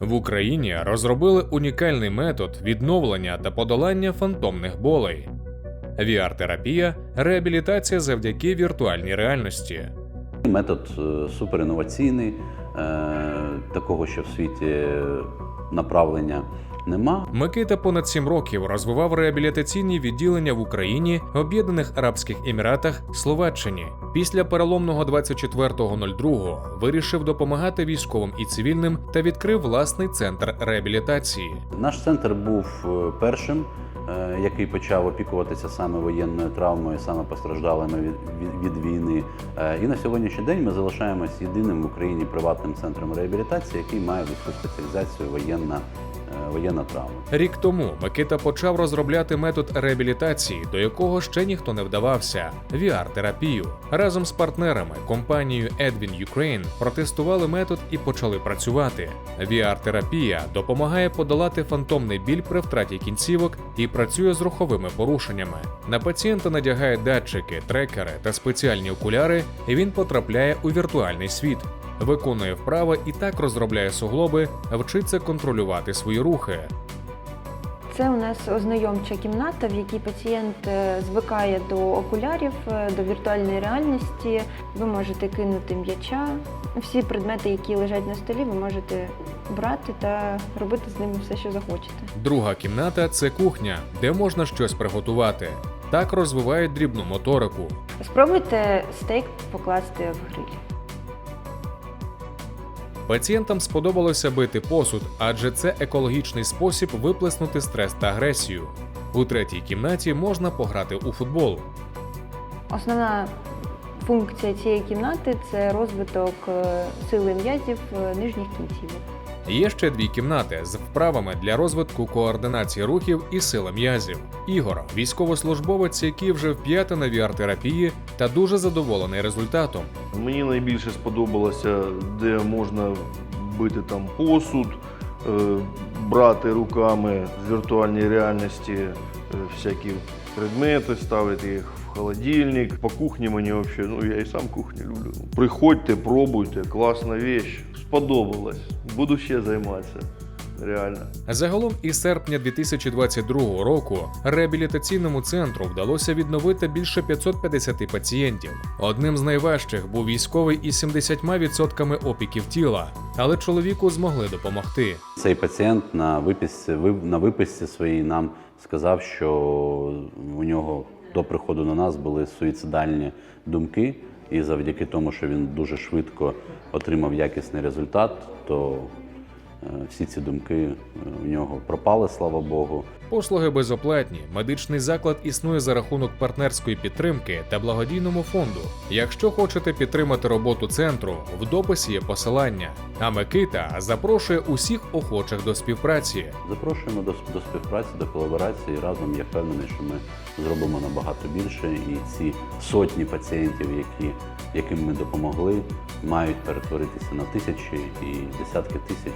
В Україні розробили унікальний метод відновлення та подолання фантомних болей. VR-терапія – реабілітація завдяки віртуальній реальності. Метод е, суперінноваційний, е, такого, що в світі направлення нема. Микита понад сім років розвивав реабілітаційні відділення в Україні, Об'єднаних Арабських Еміратах, Словаччині. Після переломного 24.02 вирішив допомагати військовим і цивільним та відкрив власний центр реабілітації. Наш центр був е, першим, який почав опікуватися саме воєнною травмою, саме постраждалими від, війни. Е, І на сьогоднішній день ми залишаємось єдиним в Україні приватним центром реабілітації, який має військову спеціалізацію воєнна, е, воєнна травма. Рік тому Микита почав розробляти метод реабілітації, до якого ще ніхто не вдавався VR-терапію. Разом з партнерами компанією Edwin Ukraine протестували метод і почали працювати. VR-терапія допомагає подолати фантомний біль при втраті кінцівок і працює з руховими порушеннями. На пацієнта надягає датчики, трекери та спеціальні окуляри, і він потрапляє у віртуальний світ. Виконує вправи і так розробляє суглоби, вчиться контролювати свої рухи. Це у нас ознайомча кімната, в якій пацієнт е, звикає до окулярів, е, до віртуальної реальності. Ви можете кинути м'яча. Всі предмети, які лежать на столі, ви можете брати та робити з ними все, що захочете. Друга кімната це кухня, де можна щось приготувати. Так розвивають дрібну моторику. Спробуйте стейк покласти в гриль. Пацієнтам сподобалося бити посуд, адже це екологічний спосіб виплеснути стрес та агресію. У третій кімнаті можна пограти у футбол. Основна функція цієї кімнати це розвиток е, сили м'язів е, нижніх кінцівок. Є ще дві кімнати з вправами для розвитку координації рухів і сили м'язів. Ігор, військовослужбовець, який вже вп'яте на VR-терапії та дуже задоволений результатом. Мені найбільше сподобалося, де можна бити там посуд, е, брати руками з віртуальної реальності е, всякі предмети, ставити їх в холодильник. По кухні мені вообще, ну я і сам кухню люблю. Приходьте, пробуйте, класна вещь. Сподобалось. Буду ще займатися. Реально. Загалом із серпня 2022 року реабілітаційному центру вдалося відновити більше 550 пацієнтів. Одним з найважчих був військовий із 70% опіків тіла, але чоловіку змогли допомогти. Цей пацієнт на виписці, ви- на виписці своїй нам сказав, що у нього до приходу на нас були суїцидальні думки, і завдяки тому, що він дуже швидко отримав якісний результат, то всі ці думки в у нього пропали, слава Богу. Послуги безоплатні. Медичний заклад існує за рахунок партнерської підтримки та благодійному фонду. Якщо хочете підтримати роботу центру, в дописі є посилання. А Микита запрошує усіх охочих до співпраці. Запрошуємо до, до співпраці, до колаборації. Разом я впевнений, що ми зробимо набагато більше, і ці сотні пацієнтів, які, яким ми допомогли, мають перетворитися на тисячі і десятки тисяч